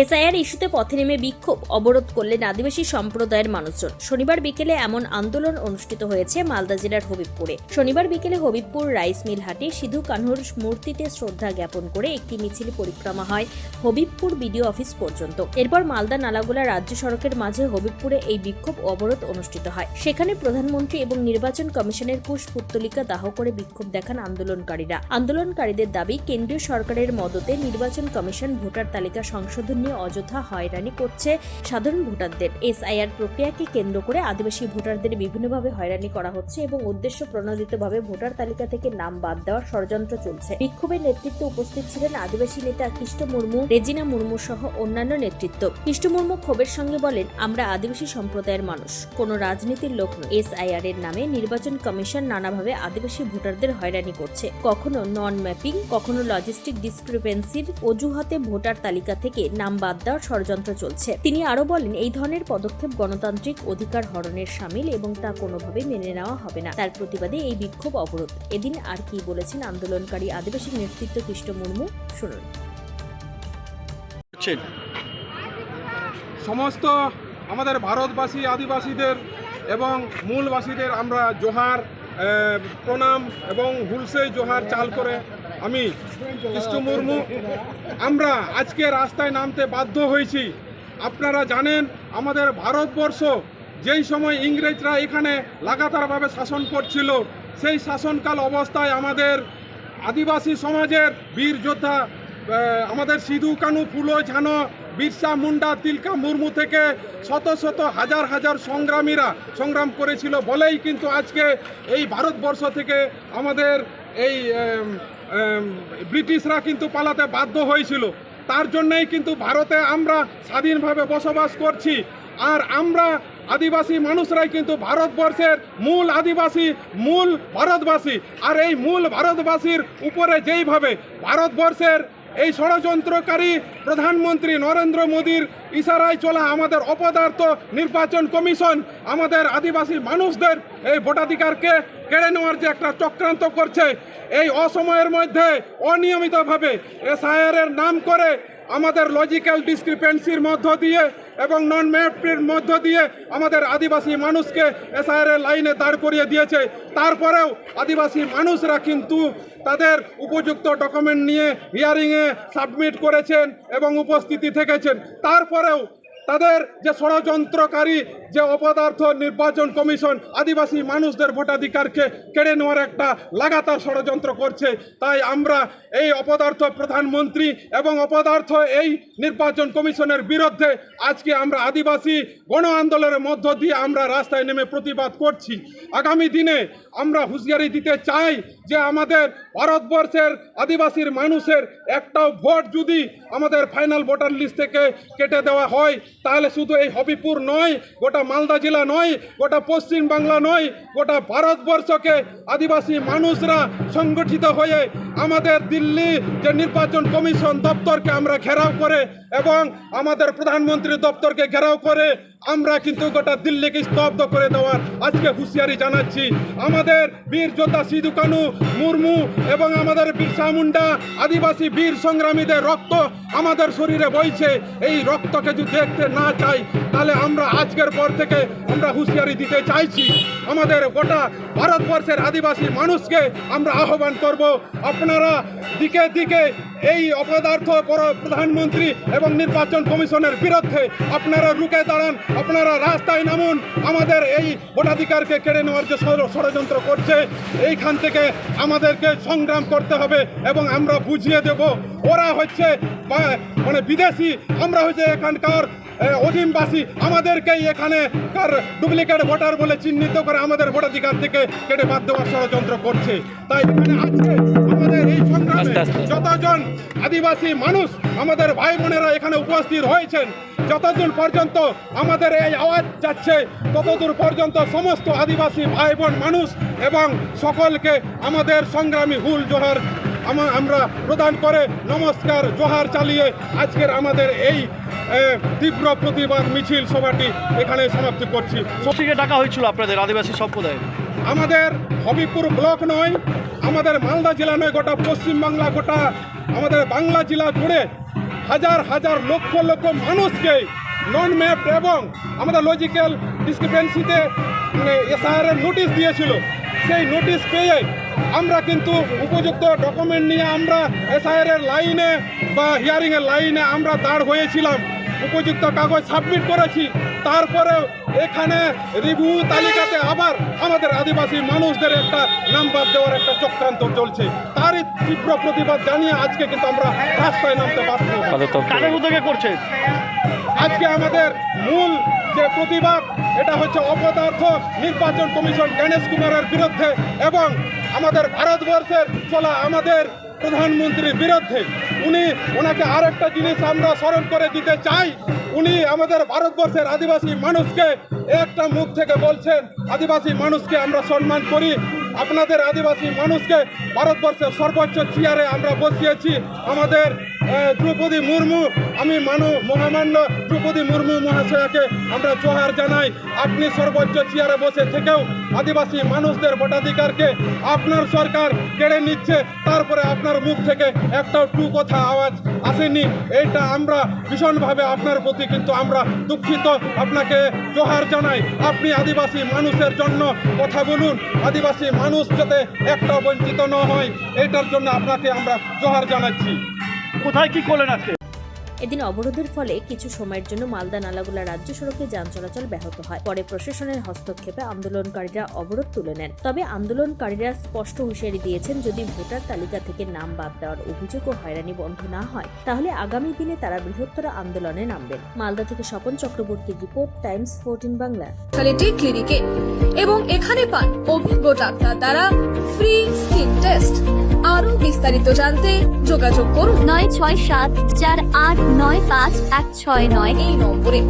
SIR ইস্যুতে পথে নেমে বিক্ষোভ অবরোধ করলেন আদিবাসী সম্প্রদায়ের মানুষজন। শনিবার বিকেলে এমন আন্দোলন অনুষ্ঠিত হয়েছে মালদা জেলার হবিবপুরে। শনিবার বিকেলে হবিবপুর রাইস মিল হাটে সিধু কানহুর মূর্তিতে শ্রদ্ধা জ্ঞাপন করে একটি মিছিল পরিক্রমা হয় হবিবপুর বিডিও অফিস পর্যন্ত। এরপর মালদা নালাগোলা রাজ্য সড়কের মাঝে হবিবপুরে এই বিক্ষোভ অবরোধ অনুষ্ঠিত হয়। সেখানে প্রধানমন্ত্রী এবং নির্বাচন কমিশনের কুশ পুত্তলিকা দাহ করে বিক্ষোভ দেখান আন্দোলনকারীরা। আন্দোলনকারীদের দাবি, কেন্দ্রীয় সরকারের মদতে নির্বাচন কমিশন ভোটার তালিকা সংশোধন নিয়ে অযথা হয়রানি করছে সাধারণ ভোটারদের। এসআইআর প্রক্রিয়াকে কেন্দ্র করে আদিবাসী ভোটারদের বিভিন্নভাবে হয়রানি করা হচ্ছে এবং উদ্দেশ্য প্রণোদিতভাবে ভোটার তালিকা থেকে নাম বাদ দেওয়ার ষড়যন্ত্র চলছে। বিক্ষোভের নেতৃত্বে উপস্থিত ছিলেন আদিবাসী নেতা কৃষ্ণ মুর্মু, রেজিনা মুর্মু সহ অন্যান্য নেতৃত্ব। কৃষ্ণ মুর্মু ক্ষোভের সঙ্গে বলেন, আমরা আদিবাসী সম্প্রদায়ের মানুষ, কোন রাজনীতির লোক নয় এসআইআর এর নামে নির্বাচন কমিশন নানাভাবে আদিবাসী ভোটারদের হয়রানি করছে। কখনো নন ম্যাপিং কখনো লজিস্টিক ডিসক্রিপেন্সির অজুহাতে ভোটার তালিকা থেকে নাম বাদ দেওয়ার ষড়যন্ত্র চলছে। তিনি আরও বলেন, এই ধরনের পদক্ষেপ গণতান্ত্রিক অধিকার হরণের সামিল এবং তা কোনোভাবেই মেনে নেওয়া হবে না। তার প্রতিবাদে এই বিক্ষোভ অবরোধ। এদিন আর কি বলেছেন আন্দোলনকারী আদিবাসী নেতৃত্ব কৃষ্ণ মুর্মু? শুনুন। সমস্ত আমাদের ভারতবাসী, আদিবাসীদের এবং মূলবাসীদের আমরা জোহার প্রণাম এবং হুলসে জোহার চাল করে আমি কৃষ্ণ মুর্মু। আমরা আজকে রাস্তায় নামতে বাধ্য হয়েছি। আপনারা জানেন, আমাদের ভারতবর্ষ যেই সময় ইংরেজরা এখানে লাগাতারভাবে শাসন করছিল, সেই শাসনকাল অবস্থায় আমাদের আদিবাসী সমাজের বীর যোদ্ধা আমাদের সিধু কানু, ফুলো ঝানো, বিরসা মুন্ডা, তিলকা মুর্মু থেকে শত শত হাজার হাজার সংগ্রামীরা সংগ্রাম করেছিল বলেই কিন্তু আজকে এই ভারতবর্ষ থেকে আমাদের এই ব্রিটিশরা কিন্তু পালাতে বাধ্য হয়েছিল। তার জন্যই কিন্তু ভারতে আমরা স্বাধীনভাবে বসবাস করছি। আর আমরা আদিবাসী মানুষরাই কিন্তু ভারতবর্ষের মূল আদিবাসী, মূল ভারতবাসী। আর এই মূল ভারতবাসীর উপরে যেইভাবে ভারতবর্ষের এই ষড়যন্ত্রকারী প্রধানমন্ত্রী নরেন্দ্র মোদীর ইশারায় চলা আমাদের অপদার্থ নির্বাচন কমিশন, আমাদের আদিবাসী মানুষদের এই ভোটাধিকারকে কেড়ে নেওয়ার যে একটা চক্রান্ত করছে, এই অসময়ের মধ্যে অনিয়মিতভাবে এসআইআর এর নাম করে আমাদের লজিক্যাল ডিসক্রিপেন্সির মধ্য দিয়ে এবং নন ম্যাপের মধ্য দিয়ে আমাদের আদিবাসী মানুষকে এসআইআর লাইনে দাঁড় করিয়ে দিয়েছে। তারপরেও আদিবাসী মানুষরা কিন্তু তাদের উপযুক্ত ডকুমেন্ট নিয়ে হিয়ারিংয়ে সাবমিট করেছেন এবং উপস্থিতি থেকেছেন। তারপরেও তাদের যে ষড়যন্ত্রকারী, যে অপদার্থ নির্বাচন কমিশন আদিবাসী মানুষদের ভোটাধিকারকে কেড়ে নেওয়ার একটা লাগাতার ষড়যন্ত্র করছে, তাই আমরা এই অপদার্থ প্রধানমন্ত্রী এবং অপদার্থ এই নির্বাচন কমিশনের বিরুদ্ধে আজকে আমরা আদিবাসী গণ আন্দোলনের মধ্য দিয়ে আমরা রাস্তায় নেমে প্রতিবাদ করছি। আগামী দিনে আমরা হুঁশিয়ারি দিতে চাই যে আমাদের ভারতবর্ষের আদিবাসীর মানুষের একটাও ভোট যদি আমাদের ফাইনাল ভোটার লিস্ট থেকে কেটে দেওয়া হয় তাহলে শুধু এই হবিপুর নয়, গোটা মালদা জেলা নয়, গোটা পশ্চিম বাংলা নয়, গোটা ভারতবর্ষকে আদিবাসী মানুষরা সংগঠিত হয়ে আমাদের দিল্লি যে নির্বাচন কমিশন দপ্তরকে আমরা ঘেরাও করে এবং আমাদের প্রধানমন্ত্রী দপ্তরকে ঘেরাও করে আমরা কিন্তু গোটা দিল্লিকে স্তব্ধ করে দেওয়ার আজকে হুঁশিয়ারি জানাচ্ছি। আমাদের বীর যোদ্ধা সিধু কানু মুর্মু এবং আমাদের বিরসা মুন্ডা, আদিবাসী বীর সংগ্রামীদের রক্ত আমাদের শরীরে বইছে। এই রক্তকে যদি দেখতে না চাই, তাহলে আমরা আজকের পর থেকে আমরা হুঁশিয়ারি দিতে চাইছি। আমাদের গোটা ভারতবর্ষের আদিবাসী মানুষকে আমরা আহ্বান করব। আপনারা দিকে দিকে এই অপদার্থ পর- প্রধানমন্ত্রী এবং নির্বাচন কমিশনের বিরুদ্ধে আপনারা রুখে দাঁড়ান, আপনারা রাস্তায় নামুন। আমাদের এই ভোটাধিকারকে কেড়ে নেওয়ার যে ষড়যন্ত্র করছে, এইখান থেকে আমাদেরকে সংগ্রাম করতে হবে এবং আমরা বুঝিয়ে দেব। ওরা হচ্ছে মানে বিদেশি, আমরা হচ্ছে এখানকার অধীনবাসী আমাদেরকেই এখানে কার ডুপ্লিকেট ভোটার বলে চিহ্নিত করে আমাদের ভোটাধিকার থেকে কেটে বাদ দেওয়ার ষড়যন্ত্র করছে। তাই এখানে আজকে আমাদের এই সংগ্রামে যতজন আদিবাসী মানুষ আমাদের ভাই বোনেরা এখানে উপস্থিত হয়েছেন যতদূর পর্যন্ত আমাদের এই আওয়াজ যাচ্ছে ততদূর পর্যন্ত সমস্ত আদিবাসী ভাই বোন মানুষ এবং সকলকে আমাদের সংগ্রামী হুল জোহার আমরা প্রদান করে নমস্কার জোহার চালিয়ে আজকের আমাদের এই তীব্র প্রতিবাদ মিছিল সভাটি এখানে সমাপ্তি করছি। থেকে ডাকা হয়েছিল আপনাদের আদিবাসী সম্প্রদায় আমাদের হবিপুর ব্লক নয় আমাদের মালদা জেলা নয় গোটা পশ্চিমবাংলা গোটা আমাদের বাংলা জেলা জুড়ে হাজার হাজার লক্ষ লক্ষ মানুষকে নন ম্যাপ এবং আমাদের লজিক্যাল ডিসক্রিপেন্সিতে এসআইআর এর নোটিশ দিয়েছিল। সেই নোটিশ পেয়ে আমরা কিন্তু উপযুক্ত ডকুমেন্ট নিয়ে আমরা এসআইআর এর লাইনে বা হিয়ারিং এর লাইনে আমরা দাঁড় হয়েছিলাম। উপযুক্ত কাগজ সাবমিট করেছি। তারপরেও এখানে রিভিউ তালিকাতে আবার আমাদের আদিবাসী মানুষদের একটা নাম্বার দেওয়ার একটা চক্রান্ত চলছে। তারই তীব্র প্রতিবাদ জানিয়ে আজকে কিন্তু আমরা রাস্তায় নামতে বাধ্য হয়েছি। কাদের উদ্যোগে করছে? আজকে আমাদের মূল যে প্রতিবাদ এটা হচ্ছে অপদার্থ নির্বাচন কমিশন গণেশ কুমারের বিরুদ্ধে এবং আমাদের ভারতবর্ষের চলা আমাদের প্রধানমন্ত্রীর বিরুদ্ধে। উনি ওনাকে আর একটা জিনিস আমরা স্মরণ করে দিতে চাই। উনি আমাদের ভারতবর্ষের আদিবাসী মানুষকে একটা মুখ থেকে বলছেন, আদিবাসী মানুষকে আমরা সম্মান করি। আপনাদের আদিবাসী মানুষকে ভারতবর্ষের সর্বোচ্চ চেয়ারে আমরা বসিয়েছি। আমাদের দ্রৌপদী মুর্মু, আমি মানু মহামান্য দ্রৌপদী মুর্মু মহাশয়াকে আমরা জোহার জানাই। আপনি সর্বোচ্চ চেয়ারে বসে থেকেও আদিবাসী মানুষদের ভোটাধিকারকে আপনার সরকার কেড়ে নিচ্ছে, তারপরে আপনার মুখ থেকে একটাও টু কথা আওয়াজ আসেনি। এইটা আমরা ভীষণভাবে আপনার প্রতি কিন্তু আমরা দুঃখিত। আপনাকে জোহার জানাই। আপনি আদিবাসী মানুষের জন্য কথা বলুন। আদিবাসী মানুষ যাতে একটা বঞ্চিত না হয় এটার জন্য আপনাকে আমরা জোহার জানাচ্ছি। কোথায় কি করলেন আজকে? এদিন অবরোধের ফলে কিছু সময়ের জন্য মালদা নালাগোলা রাজ্য সড়কে যান চলাচল ব্যাহত হয়। পরে প্রশাসনের হস্তক্ষেপে আন্দোলনকারীরা অবরোধ তুলে নেন। তবে আন্দোলনকারীরা স্পষ্ট হুঁশিয়ারি দিয়েছেন যদি ভোটার তালিকা থেকে নাম বাদ দেওয়ার অভিযোগ ও হয়রানি বন্ধ না হয় তাহলে আগামী দিনে তারা বৃহত্তর আন্দোলনে নামবেন। মালদা থেকে স্বপন চক্রবর্তীর রিপোর্ট টাইমস ফোরটিন বাংলা। ক্লিনিকে। এবং এখানে পান অভিজ্ঞ ডাক্তার দ্বারা ফ্রি স্কিন টেস্ট। আরও বিস্তারিত জানতে যোগাযোগ করুন। নয় ছয় সাত চার আট নয় পাঁচ এক ছয় নয় এই নম্বরে।